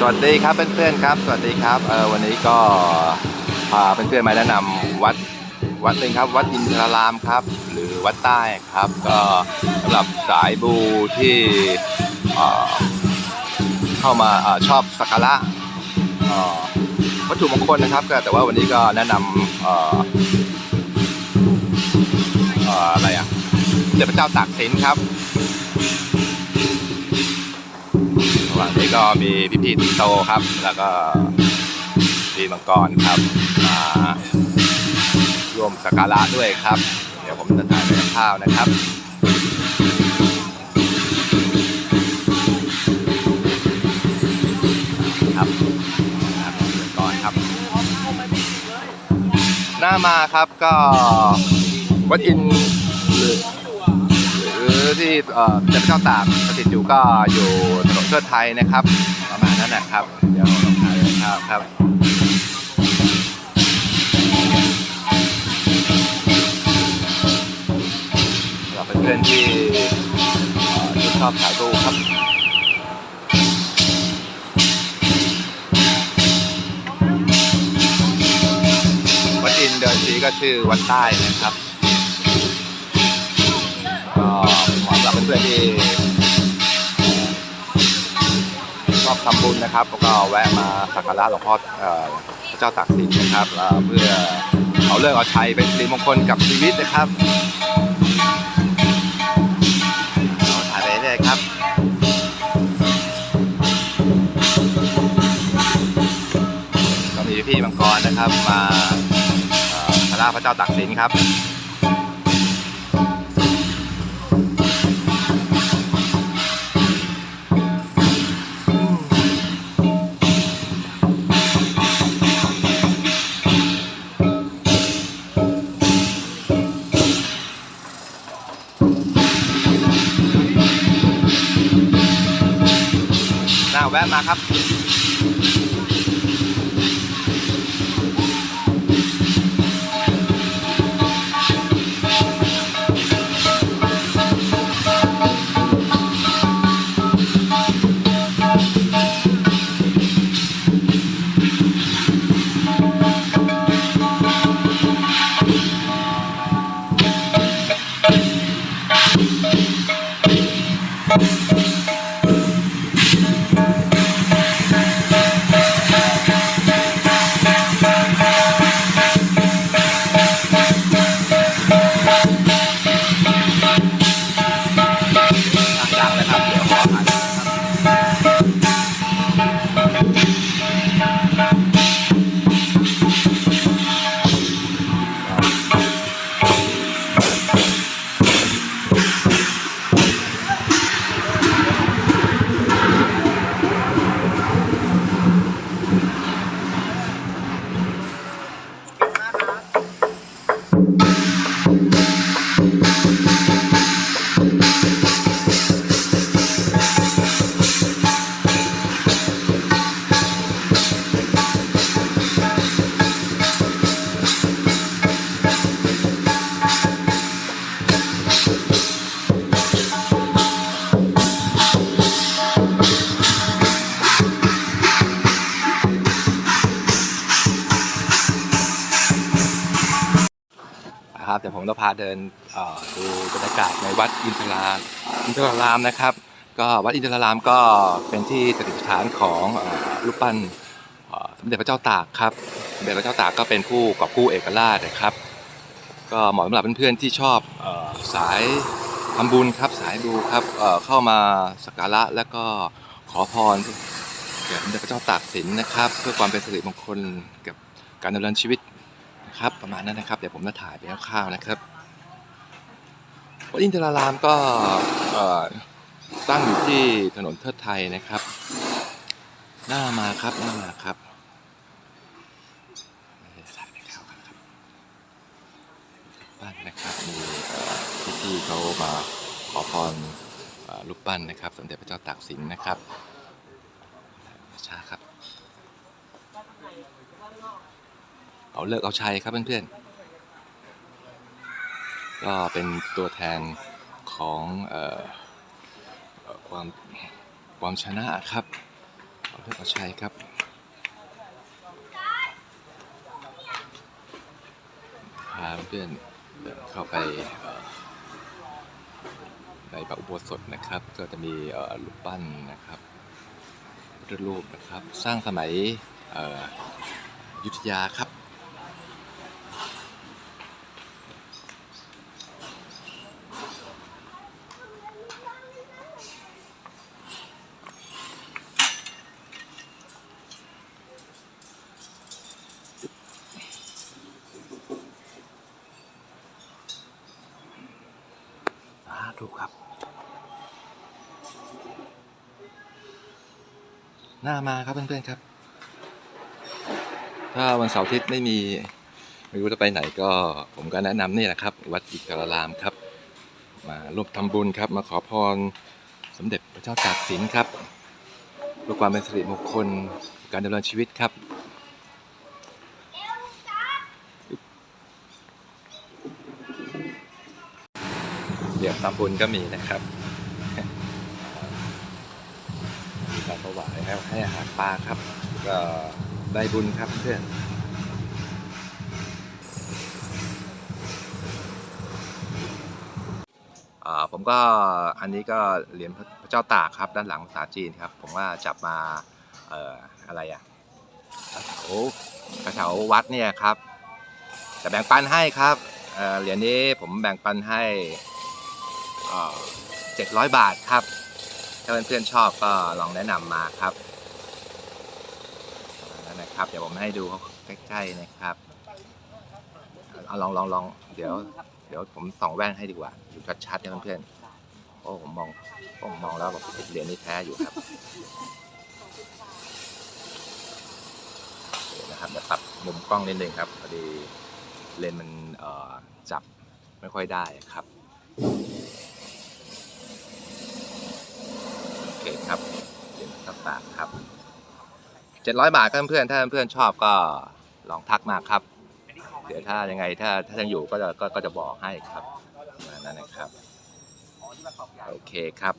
สวัสดีครับเพื่อนๆครับ สวัสดีครับเออวันนี้ก็พาเพื่อนๆมาแนะนำวัดวัดหนึ่งครับ วัดอินทรารามครับ หรือวัดใต้ครับ ก็สำหรับสายบูที่เข้ามาอชอบสักการะวัตถุมงคลนะครับ แต่ว่าวันนี้ก็แนะนำออออะไรอะสมเด็จพระเจ้าตากสินครับ นี้ก็มีพี่พี่ๆสิโตครับ แล้วก็พี่มังกรครับมาร่วมสักการะด้วยครับ เดี๋ยวผมจะถ่ายเป็นข้าวนะครับครับครับพี่มังกรครับ หน้ามาครับก็วัดอิน เอ่อเจ้าพระเจ้าตากสถิตอยู่ก็อยู่ถนนเทิดไทยนะครับ ประมาณนั้นนะครับ เดี๋ยวเราถ่ายข้าวครับสำหรับเพื่อนๆที่เอ่อที่ชอบถ่ายรูปครับวัดอินเดิมทีก็ชื่อวัดใต้นะครับ พื่อที่ชอบทำบุญนะครับแล้วก็แวะมาสักการะหลวงพ่อเอ่อพระเจ้าตากสินนะครับเพื่อเอาเลิกเอาชัยเป็นสิริมงคลกับชีวิตนะครับเอาถ่ายไปเรื่อยครับก็มีพี่มังกรนะครับมาสักการะพระเจ้าตากสินครับ แวะมาครับ เดี๋ยวผมจะพาเดินดูบรรยากาศในวัดอินทรารอินทรารามนะครับ ก็วัดอินทรารามก็เป็นที่ประดิษฐานของรูปปั้นสมเด็จพระเจ้าตากครับสมเด็จพระเจ้าตากก็เป็นผู้กอบกู้เอกราชนะครับ ก็เหมาะสำหรับเพื่อนๆที่ชอบสายทำบุญครับสายดูครับเข้ามาสักการะแล้วก็ขอพรแก่สมเด็จพระเจ้าตากสินนะครับ เพื่อความเป็นสิริมงคลกับการดำเนินชีวิต ครับประมาณนั้นนะครับเดี๋ยวผมจะถ่ายไปคร่าวๆนะครับวัดอินทรารามก็ตั้งอยู่ที่ถนนเทิดไทยนะครับ หน้ามาครับหน้ามาครับถ่ายไปคร่าวๆครับปั้นนะครับมีเอ่อพี่ๆเขามาขอพรเอ่อรูปปั้นนะครับ สมเด็จพระเจ้าตากสินนะครับชาครับ เอาเลิกเอาชัยครับเพื่อนๆ ก็เป็นตัวแทนของออความความชนะครับพื่อประชัยครับพาเพื่อนเข้าไปในพระอุโบสถนะครับ ก็จะมีรูปปั้นนะครับรูปนะครับ สร้างสมัยยุทธยาครับ สาธุครับ หน้ามาครับเพื่อนๆครับ ถ้าวันเสาร์อาทิตย์ไม่มี ไม่รู้จะไปไหนก็ผมก็แนะนำนี่แหละครับ วัดอิกรารามครับ มาร่วมทำบุญครับ มาขอพรสมเด็จพระเจ้าตากสินครับเพื่อความเป็นสิริมงคลการดำเนินชีวิตครับ เดี๋ยวทำบุญก็มีนะครับมีการถวายแล้วให้อาหารปลาครับ ก็ได้บุญครับเพื่อนผมก็อันนี้ก็เหรียญพระเจ้าตากครับด้านหลังภาษาจีนครับ ผมว่าจับมาเอ่ออะไรอะกระเถากระเถาวัดเนี่ยครับจะแบ่งปันให้ครับเหรียญนี้ผมแบ่งปันให้ เจ็ดร้อยบาทครับ ถ้าเพื่อนๆชอบก็ลองแนะนำมาครับนั่นนะครับ เดี๋ยวผมให้ดูเขาใกล้ๆนะครับเอาลองลองลองเดี๋ยว เดี๋ยวผมส่องแว่นให้ดีกว่าอยู่ชัดๆนะเพื่อนๆโอ้ผมมองผมมองแล้วแบบเหรียญนี้แท้อยู่ครับนะครับเดี๋ยวปรับมุมกล้องนิดนึงครับพอดีเลนมันจับไม่ค่อยได้ครับ โอเครับเหรียบากครับเจ็ดร้อยบาทครับเพื่อนๆถ้าเพื่อนๆชอบก็ลองทักมาครับ เดี๋ยวถ้ายังไงถ้าถ้ายังอยู่ก็จะก็ก็จะบอกให้ครับประมาณนั้นนะครับ โอเคครับ